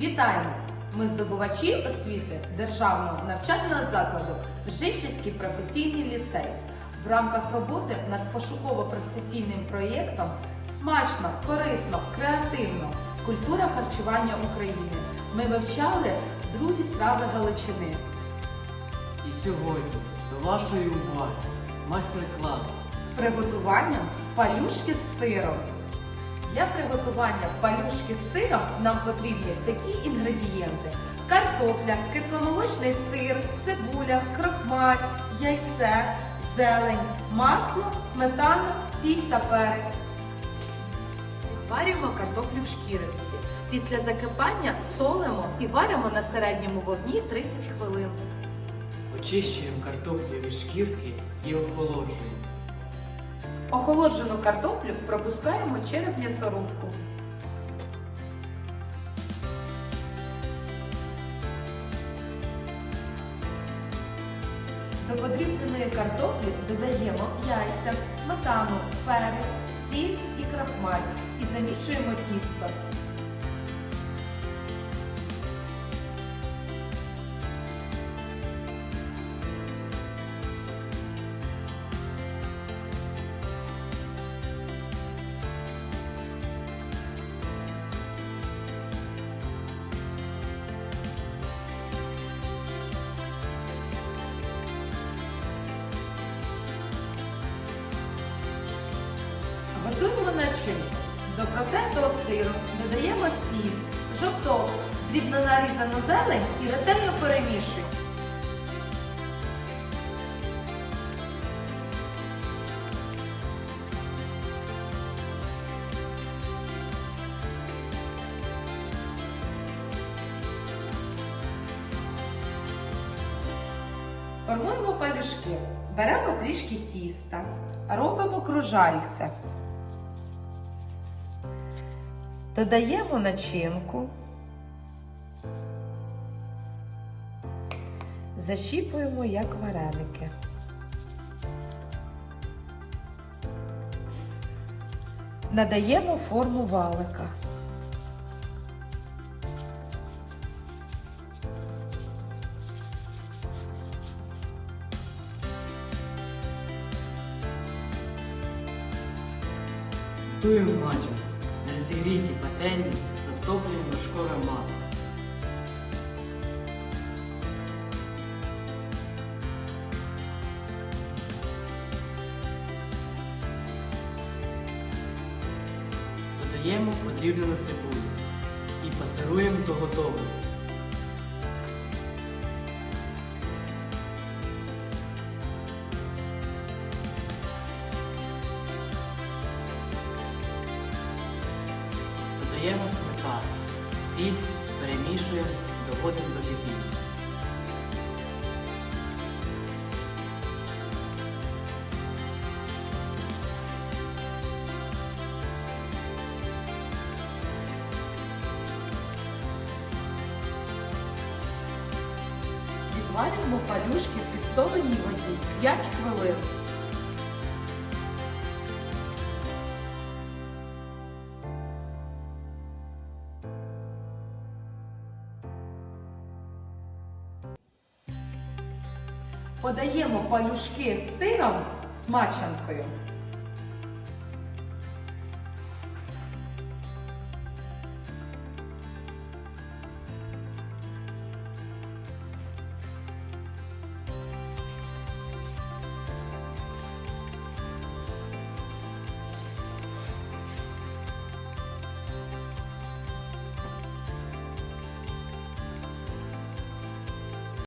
Вітаємо! Ми здобувачі освіти Державного навчального закладу Ржищівський професійний ліцей. В рамках роботи над пошуково-професійним проєктом Смачно, корисно, креативно. Культура харчування України. Ми вивчали другі страви Галичини. І сьогодні до вашої уваги майстер-клас з приготуванням палюшки з сиром. Для приготування палюшки з сиром нам потрібні такі інгредієнти: картопля, кисломолочний сир, цибуля, крохмаль, яйце, зелень, масло, сметана, сіль та перець. Варимо картоплю в шкіринці. Після закипання солимо і варимо на середньому вогні 30 хвилин. очищуємо картоплю від шкірки і охолоджуємо. Охолоджену картоплю пропускаємо через м'ясорубку. До подрібненої картоплі додаємо яйця, сметану, перець, сіль і крахмаль і замішуємо тісто. Готуємо начинку. До протертого сиру додаємо сіль, жовток, дрібно нарізану зелень і ретельно перемішуємо. Формуємо палюшки. Беремо трішки тіста, робимо кружальця. Додаємо начинку. Защіпуємо як вареники. Надаємо форму валика. Готуємо начинку. На розігрітій пательні розтоплюємо вершкове масло. Додаємо подрібнену цибулю і пасируємо до готовності. Додаємо сметану, сіль, перемішуємо, доводимо до кипіння. Відварюємо палюшки в підсоленій воді 5 хвилин. Подаємо палюшки з сиром смаченкою.